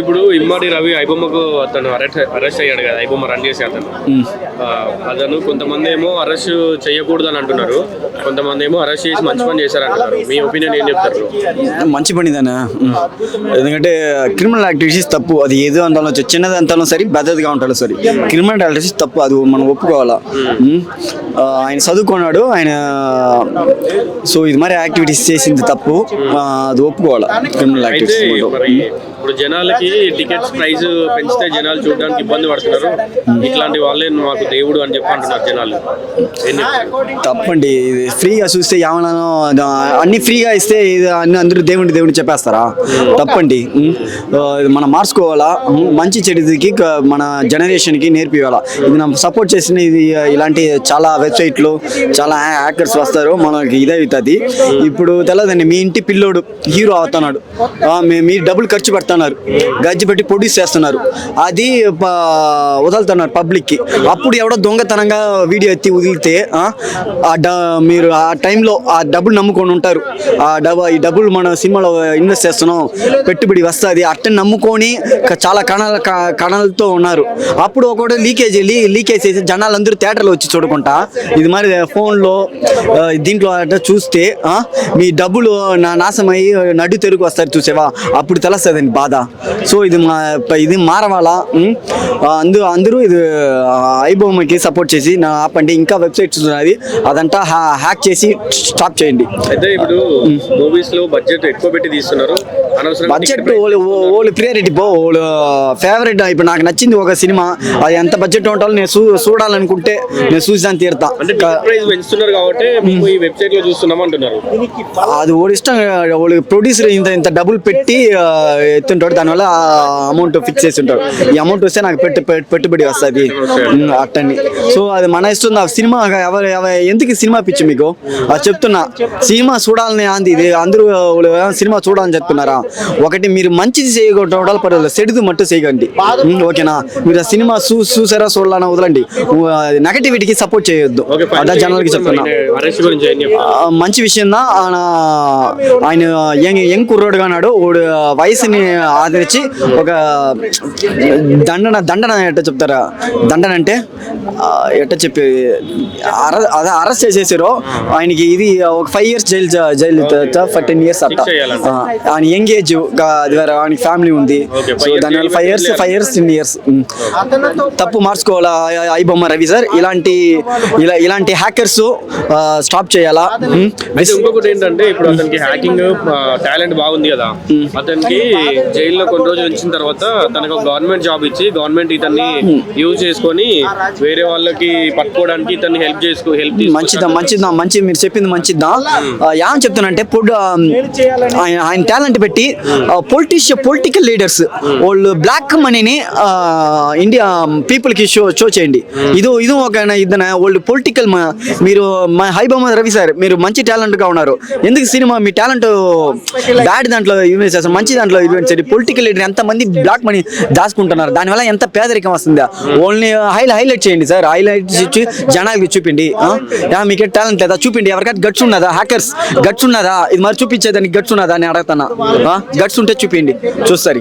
ఇప్పుడు ఇమ్మడి రవి ఐబొమ్మకు అతను arrest arrest అయ్యాడు కదా ఐబొమ్మ రన్ చేసే అతను. అతను కొంతమంది ఏమో అరెస్ట్ చేయకూడదు అని అంటున్నారు. కొంతమంది ఏమో అరెస్ట్ చేసి మంచి పని చేశారు అంటున్నారు మీ ఒపీనియన్ ఏం చెప్తారు? మంచి పని ఇదేనా? ఎందుకంటే క్రిమినల్ యాక్టివిటీస్ తప్పు. అది ఏదో అంతాలో చిన్నది అంతాలో సరే పెద్దదిగా ఉంటాడు సరే. క్రిమినల్ యాక్టివిటీస్ తప్పు. అది మనం ఒప్పుకోవాలా? ఆయన చదువుకున్నాడు. ఆయన సో ఇది మరి యాక్టివిటీస్ చేసింది తప్పు. అది ఒప్పుకోవాలా? క్రిమినల్ యాక్టివిటీస్ ఇప్పుడు జనాలకి టికెట్స్ ప్రైస్ పెంచితే జనాలు చూడడానికి ఇబ్బంది పడుతున్నారు. ఇట్లాంటి వాళ్ళే మాకు దేవుడు అని చెప్పి అంటున్నారు జనాలు? తప్పండి. ఇది ఫ్రీగా చూస్తే ఏమన్నా అన్ని ఫ్రీగా ఇస్తే అన్ని అందరూ దేవుడి దేవుడిని చెప్పేస్తారా? తప్పండి. మనం మార్చుకోవాలా? మంచి చెడుకి మన జనరేషన్కి నేర్పివ్వాలా ఇది మనం సపోర్ట్ చేసిన ఇది ఇలాంటి చాలా వెబ్సైట్లు చాలా హ్యాకర్స్ వస్తారు. మనకి ఇదే అవుతుంది. ఇప్పుడు తెలదండి మీ ఇంటి పిల్లోడు హీరో అవుతున్నాడు. మీ- మీరు డబ్బులు ఖర్చు పెడుతున్నారు గజ్జి పెట్టి ప్రొడ్యూస్ చేస్తున్నారు. అది ప- వదులుతున్నారు పబ్లిక్కి అప్పుడు ఎవడో దొంగతనంగా వీడియో ఎత్తి వదిలితే ఆ, డ- మీరు ఆ టైంలో ఆ డబ్బులు నమ్ముకొని ఉంటారు. ఆ డబ్బు ఈ డబ్బులు మన సినిమాలో ఇన్వెస్ట్ చేస్తున్నాం. పెట్టుబడి వస్తుంది. అట్టని నమ్ముకొని చాలా కణాల క- కణాలతో ఉన్నారు. అప్పుడు ఒకటి లీకేజ్ వెళ్ళి లీకేజ్ చేసి జనాలందరూ థియేటర్లో వచ్చి చూడకుండా ఇది మరి ఫోన్లో దీంట్లో అట్లా చూస్తే మీ డబ్బులు నా నాశమై నడు తెరుగు వస్తారు చూసేవా? అప్పుడు తెలుస్తుందండి బాధ. సో ఇది మా ఇది మారవాలా అందు అందరూ ఇది ఐబొమ్మకి సపోర్ట్ చేసి నా ఆపండి ఇంకా వెబ్సైట్స్ ఉన్నది అదంతా హ్యా- హ్యాక్ చేసి స్టాప్ చేయండి. అయితే ఇప్పుడు మూవీస్లో బడ్జెట్ ఎక్కువ పెట్టి తీస్తున్నారు. బడ్జెట్ వాళ్ళు ప్రియారిటీ పో వాళ్ళు ఫేవరెట్ ఇప్పుడు నాకు నచ్చింది ఒక సినిమా. అది ఎంత బడ్జెట్ ఉంటుందో నేను చూడాలనుకుంటే నేను చూసాను తీరుతా. అది వాడు ఇష్టం వాళ్ళు ప్రొడ్యూసర్ ఇంత ఇంత డబ్బులు పెట్టి ఎత్తుంటాడు. దానివల్ల అమౌంట్ ఫిక్స్ చేసి ఉంటాడు ఈ అమౌంట్ వస్తే నాకు పెట్టు పెట్- పెట్టుబడి వస్తుంది. అట్టని. సో అది మన ఇష్టం. ఆ సినిమా ఎవరు ఎందుకు సినిమా పిచ్చి మీకు? అది చెప్తున్నా. సినిమా చూడాలని అంది. ఇది అందరూ సినిమా చూడాలని చెప్తున్నారా? ఒకటి మీరు మంచిది చేయగొట్టడం పర్వాలేదు చెడుది మట్టు చేయకండి. ఓకేనా? మీరు ఆ సినిమా చూ చూసారా చూడాలని వదలండి. నెగటివిటీకి సపోర్ట్ చేయొద్దు. అదే జనాలకి చెప్తున్నా. మంచి విషయం ఆయన ఆయన యంగ్ యంగ్ కుర్రోడుగా అన్నాడు వాడు వయసుని ఆదరించి ఒక దండన దండన ఎట్ట చెప్తారా? దండన అంటే ఎట్ట చెప్పి అర అదే అరెస్ట్ చేసేసారు. ఆయనకి ఇది ఒక five years jail jail for ten years అట్ట. ఆయన యంగ్ వేరే ఆయనకి ఫ్యామిలీ ఉంది. సో దానివల్ల five years five years ten years తప్పు మార్చుకోవాలా ఐ బొమ్మ రవి సార్? ఇలాంటి ఇలా ఇలాంటి హ్యాకర్స్ స్టాప్ చేయాలా? ఉమ్. అయితే ఇంకొకటి ఏంటంటే ఇప్పుడు అతనికి హ్యాకింగ్ టాలెంట్ బాగుంది కదా. అతనికి జైల్లో కొన్ని రోజులు ఉంచిన తర్వాత తనకు గవర్నమెంట్ జాబ్ ఇచ్చి గవర్నమెంట్ ఇతన్ని యూజ్ చేసుకొని వేరే వాళ్ళకి పట్టుకోవడానికి ఇతన్ని హెల్ప్ చేసుకో హెల్ప్ మంచిదా మంచిదా మంచి మీరు చెప్పింది మంచిదా? ఏమని చెప్తానంటే పొడ్ ఆయన ఆయన టాలెంట్ పెట్టి పొలిటీషియన్ పొలిటికల్ లీడర్స్ వాళ్ళు బ్లాక్ మనీని ఇండియా పీపుల్కి షో షో చేయండి. ఇది ఇది ఒక ఇద్దన వాళ్ళు పొలిటికల్ మీరు మా హైబమ్మ రవి సార్ మీరు మంచి టాలెంట్గా ఉన్నారు. ఎందుకు సినిమా మీ టాలెంట్ బ్యాడ్ దాంట్లో ఇన్వెస్ట్ చేస్తారు మంచి దాంట్లో ఇన్వెస్ట్ చేయండి. పొలిటికల్ లీడర్ ఎంత మంది బ్లాక్ మనీ దాచుకుంటున్నారు దానివల్ల ఎంత పేదరికం వస్తుందా? ఓన్లీ హైలైట్ హైలైట్ చేయండి సార్ హైలైట్ జనాలకి చూపిండి మీకు టాలెంట్ లేదా? చూపిండి ఎవరికైనా గట్స్ ఉన్నదా? హ్యాకర్స్ గట్స్ ఉన్నదా? ఇది మరి చూపించేదానికి గట్స్ ఉన్నదా అని అడుగుతానా గట్స్ ఉంటే చూపించండి. చూస్తారు.